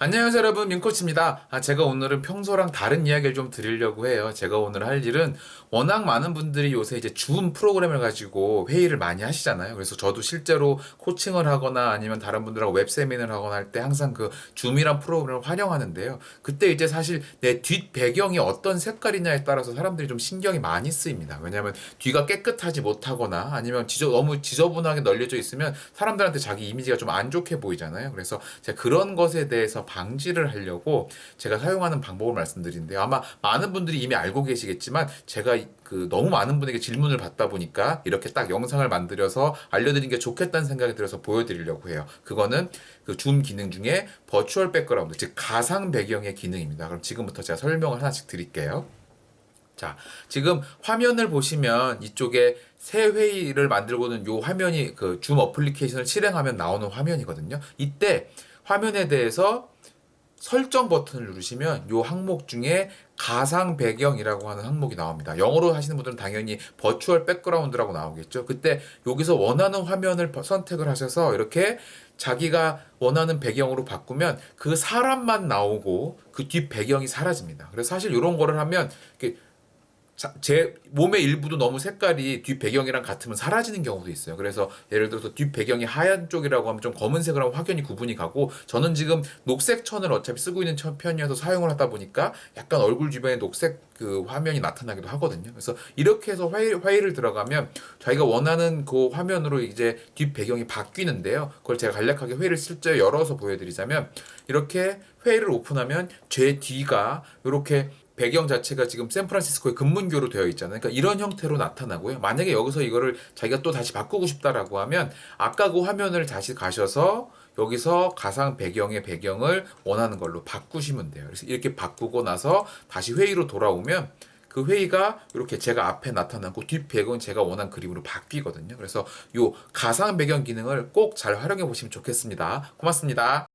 안녕하세요 여러분 민코치입니다. 아, 제가 오늘은 평소랑 다른 이야기를 좀 드리려고 해요. 제가 오늘 할 일은 워낙 많은 분들이 요새 이제 줌 프로그램을 가지고 회의를 많이 하시잖아요. 그래서 저도 실제로 코칭을 하거나 아니면 다른 분들하고 웹 세미나를 하거나 할 때 항상 그 줌이란 프로그램을 활용하는데요. 그때 이제 사실 내 뒷 배경이 어떤 색깔이냐에 따라서 사람들이 좀 신경이 많이 쓰입니다. 왜냐하면 뒤가 깨끗하지 못하거나 아니면 지저, 너무 지저분하게 널려져 있으면 사람들한테 자기 이미지가 좀 안 좋게 보이잖아요. 그래서 제가 그런 것에 대해서 방지를 하려고 제가 사용하는 방법을 말씀드리는데요. 아마 많은 분들이 이미 알고 계시겠지만 제가 이- 그 너무 많은 분에게 질문을 받다 보니까 이렇게 딱 영상을 만들어서 알려드리는 게 좋겠다는 생각이 들어서 보여드리려고 해요. 그거는 그 줌 기능 중에 버추얼 백그라운드, 즉 가상 배경의 기능입니다. 그럼 지금부터 제가 설명을 하나씩 드릴게요. 자, 지금 화면을 보시면 이쪽에 새 회의를 만들고는 요 화면이 그 줌 어플리케이션을 실행하면 나오는 화면이거든요. 이때 화면에 대해서 설정 버튼을 누르시면 요 항목 중에 가상 배경이라고 하는 항목이 나옵니다. 영어로 하시는 분들은 당연히 버추얼 백그라운드라고 나오겠죠. 그때 여기서 원하는 화면을 버- 선택을 하셔서 이렇게 자기가 원하는 배경으로 바꾸면 그 사람만 나오고 그 뒷 배경이 사라집니다. 그래서 사실 이런 거를 하면 이렇게 자- 제 몸의 일부도 너무 색깔이 뒷 배경이랑 같으면 사라지는 경우도 있어요. 그래서 예를 들어서 뒷 배경이 하얀 쪽이라고 하면 좀 검은색을 하면 확연히 구분이 가고 저는 지금 녹색 천을 어차피 쓰고 있는 천- 편이어서 사용을 하다 보니까 약간 얼굴 주변에 녹색 그 화면이 나타나기도 하거든요. 그래서 이렇게 해서 화일, 화일을 들어가면 자기가 원하는 그 화면으로 이제 뒷 배경이 바뀌는데요. 그걸 제가 간략하게 회의를 실제 열어서 보여드리자면 이렇게 회의를 오픈하면 제 뒤가 이렇게 배경 자체가 지금 샌프란시스코의 금문교로 되어 있잖아요. 그러니까 이런 형태로 나타나고요. 만약에 여기서 이거를 자기가 또 다시 바꾸고 싶다라고 하면 아까 그 화면을 다시 가셔서 여기서 가상 배경의 배경을 원하는 걸로 바꾸시면 돼요. 그래서 이렇게 바꾸고 나서 다시 회의로 돌아오면 그 회의가 이렇게 제가 앞에 나타나고 뒷 배경은 제가 원한 그림으로 바뀌거든요. 그래서 요 가상 배경 기능을 꼭 잘 활용해 보시면 좋겠습니다. 고맙습니다.